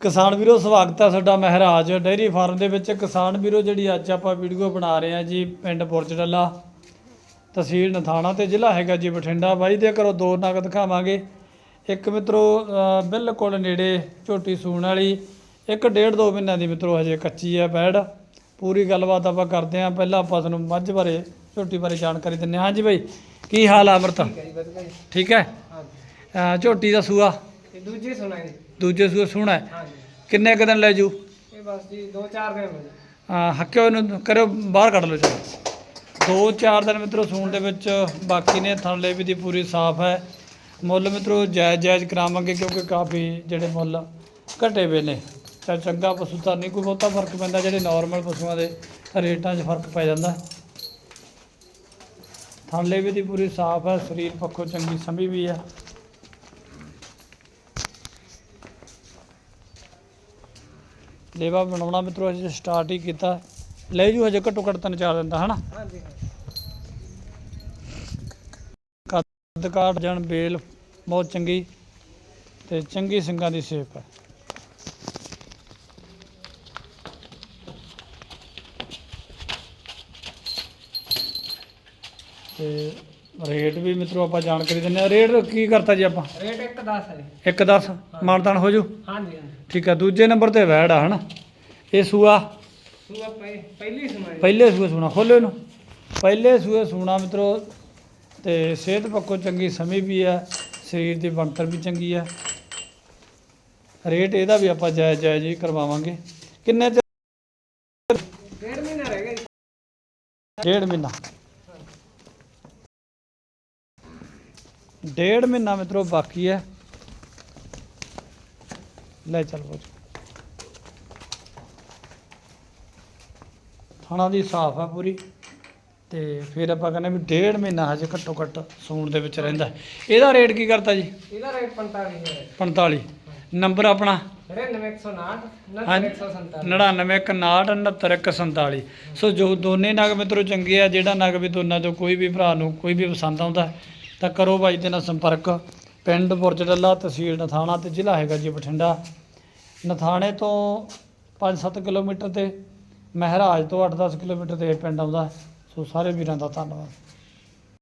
ਕਿਸਾਨ ਵੀਰੋ ਸਵਾਗਤ ਹੈ ਤੁਹਾਡਾ ਮਹਿਰਾਜ। ਡੇਅਰੀ ਫਾਰਮ ਦੇ ਵਿੱਚ ਕਿਸਾਨ ਵੀਰੋ ਜਿਹੜੀ ਅੱਜ ਆਪਾਂ ਵੀਡੀਓ ਬਣਾ ਰਹੇ ਹਾਂ ਜੀ ਪਿੰਡ ਬੁਰਜਡੱਲਾ ਤਹਿਸੀਲ ਨਥਾਣਾ ਤੇ ਜ਼ਿਲ੍ਹਾ ਹੈਗਾ ਜੀ ਬਠਿੰਡਾ। ਬਾਈ ਦੇ ਘਰੋਂ ਦੋ ਨਗ ਦਿਖਾਵਾਂਗੇ ਇੱਕ ਮਿੱਤਰੋ ਬਿਲਕੁਲ ਨੇੜੇ ਝੋਟੀ ਸੂਣ ਵਾਲੀ ਇੱਕ ਡੇਢ ਦੋ ਮਹੀਨਿਆਂ ਦੀ ਮਿੱਤਰੋ ਹਜੇ ਕੱਚੀ ਹੈ ਬੈੜ। ਪੂਰੀ ਗੱਲਬਾਤ ਆਪਾਂ ਕਰਦੇ ਹਾਂ। ਪਹਿਲਾਂ ਆਪਾਂ ਤੁਹਾਨੂੰ ਮੱਝ ਬਾਰੇ ਝੋਟੀ ਬਾਰੇ ਜਾਣਕਾਰੀ ਦਿੰਦੇ ਹਾਂ। ਹਾਂਜੀ ਬਾਈ ਕੀ ਹਾਲ ਆ ਅਮਰਤ? ਠੀਕ ਹੈ ਝੋਟੀ ਦਾ ਸੂਆ? ਤੇ ਦੂਜੀ ਸੁਣਾਈ ਜੀ ਦੂਜੇ ਸੂਣਾ ਹੈ। ਹਾਂਜੀ। ਕਿੰਨੇ ਕੁ ਦਿਨ ਲੈ ਜੂ? ਇਹ ਬਸ ਜੀ 2-4 ਦਿਨ ਹੋ ਜੀ ਹਾਂ ਹੱਕਿਓ ਇਹਨੂੰ ਕਰਿਓ ਬਾਹਰ ਕੱਢ ਲਓ ਚਲੋ। ਦੋ ਚਾਰ ਦਿਨ ਮਿੱਤਰੋ ਸੂਣ ਦੇ ਵਿੱਚ ਬਾਕੀ ਨੇ ਥਣਲੇ ਵੀ ਦੀ ਪੂਰੀ ਸਾਫ਼ ਹੈ। ਮੁੱਲ ਮਿੱਤਰੋ ਜਾਇਜ਼ ਜਾਇਜ਼ ਕਰਾਵਾਂਗੇ ਕਿਉਂਕਿ ਕਾਫੀ ਜਿਹੜੇ ਮੁੱਲ ਘਟੇ ਵੇ ਨੇ। ਤਾਂ ਚੰਗਾ ਪਸ਼ੂ ਤਾਂ ਨਹੀਂ ਕੋਈ ਬਹੁਤਾ ਫ਼ਰਕ ਪੈਂਦਾ ਜਿਹੜੇ ਨਾਰਮਲ ਪਸ਼ੂਆਂ ਦੇ ਰੇਟਾਂ 'ਚ ਫ਼ਰਕ ਪੈ ਜਾਂਦਾ। ਥਣਲੇ ਵੀ ਦੀ ਪੂਰੀ ਸਾਫ਼ ਹੈ ਸਰੀਰ ਪੱਖੋਂ ਚੰਗੀ ਸਮੀ ਵੀ ਹੈ। ਲੇਵਾ ਬਣਾਉਣਾ ਮਿੱਤਰੋ ਅਜੇ ਸਟਾਰਟ ਹੀ ਕੀਤਾ। ਲੈ ਜੂ ਹਜੇ ਘੱਟੋ ਘੱਟ ਤਿੰਨ ਚਾਰ ਦਿਨ ਦਾ ਹਨਾ? ਹਾਂਜੀ ਕੱਦ ਕਾਠ ਜਣ ਬੇਲ ਬਹੁਤ ਚੰਗੀ ਤੇ ਚੰਗੀ ਸਿੰਘਾਂ ਦੀ ਸੇਪ ਹੈ। ਤੇ ਰੇਟ ਵੀ ਮਿੱਤਰੋ ਆਪਾਂ ਜਾਣਕਾਰੀ ਦਿੰਦੇ ਆ ਰੇਟ ਕੀ ਕਰਤਾ ਜੀ ਆਪਾਂ? ਰੇਟ 1 10 ਹੈ ਜੀ। ਇੱਕ 10 ਮਾਨਤਾਨ ਹੋ ਜੂ? ਹਾਂਜੀ ਹਾਂਜੀ। ਠੀਕ ਆ ਦੂਜੇ ਨੰਬਰ ਤੇ ਵੈੜ ਆ ਹਨਾ? ਇਹ ਸੂਆ? ਸੂਆ ਪਹਿ- ਪਹਿਲੀ ਪਹਿਲੇ ਸੂਏ ਸੂਣਾ ਖੋਲੋ ਇਹਨੂੰ। ਪਹਿਲੇ ਸੂਏ ਸੂਣਾ ਮਿੱਤਰੋ ਤੇ ਸਿਹਤ ਪੱਖੋਂ ਚੰਗੀ ਸਮੀ ਵੀ ਹੈ ਸਰੀਰ ਦੀ ਬਣਤਰ ਵੀ ਚੰਗੀ ਹੈ ਰੇਟ ਇਹਦਾ ਵੀ ਆਪਾਂ ਜਾਇਜ਼ ਜਾਇਜ਼ ਹੀ ਕਰਵਾਵਾਂਗੇ। ਕਿੰਨੇ ਚ ਡੇਢ ਮਹੀਨਾ ਰਹਿ ਗਿਆ ਜੀ। ਡੇਢ ਮਹੀਨਾ। ਡੇਢ ਮਹੀਨਾ ਮਿੱਤਰੋ ਬਾਕੀ ਹੈ। ਲੈ ਚੱਲ ਬੋਝ ਥਾਣਾ ਦੀ ਸਾਫ਼ ਆ ਪੂਰੀ। ਤੇ ਫਿਰ ਆਪਾਂ ਕਹਿੰਦੇ ਵੀ ਡੇਢ ਮਹੀਨਾ ਹਜੇ ਘੱਟੋ ਘੱਟ ਸੂਣ ਦੇ ਵਿੱਚ ਰਹਿੰਦਾ। ਇਹਦਾ ਰੇਟ ਕੀ ਕਰਤਾ ਜੀ? ਇਹਦਾ ਰੇਟ 45 ਹੈ। 45 ਨੰਬਰ ਆਪਣਾ? 99159 ਹਾਂਜੀ। 99147 99 ਸੋ ਜੋ ਦੋਨੇ ਨਗ ਮਿੱਤਰੋ ਚੰਗੇ ਆ ਜਿਹੜਾ ਨਗ ਵੀ ਦੋਨਾਂ ਚੋਂ ਕੋਈ ਵੀ ਭਰਾ ਨੂੰ ਕੋਈ ਵੀ ਪਸੰਦ ਆਉਂਦਾ ਤਾਂ ਕਰੋ ਬਾਈ ਦੇ ਨਾਲ ਸੰਪਰਕ। ਪਿੰਡ ਬੁਰਜ ਡੱਲਾ, ਤਹਿਸੀਲ ਨਥਾਣਾ ਤੇ ਜ਼ਿਲ੍ਹਾ ਹੈਗਾ ਜੀ ਬਠਿੰਡਾ। ਨਥਾਣੇ ਤੋਂ 5-7 ਕਿਲੋਮੀਟਰ ਤੇ, ਮਹਿਰਾਜ ਤੋਂ 8-10 ਕਿਲੋਮੀਟਰ ਤੇ ਇਹ ਪਿੰਡ ਆਉਂਦਾ। ਸੋ ਸਾਰੇ ਵੀਰਾਂ ਦਾ ਧੰਨਵਾਦ।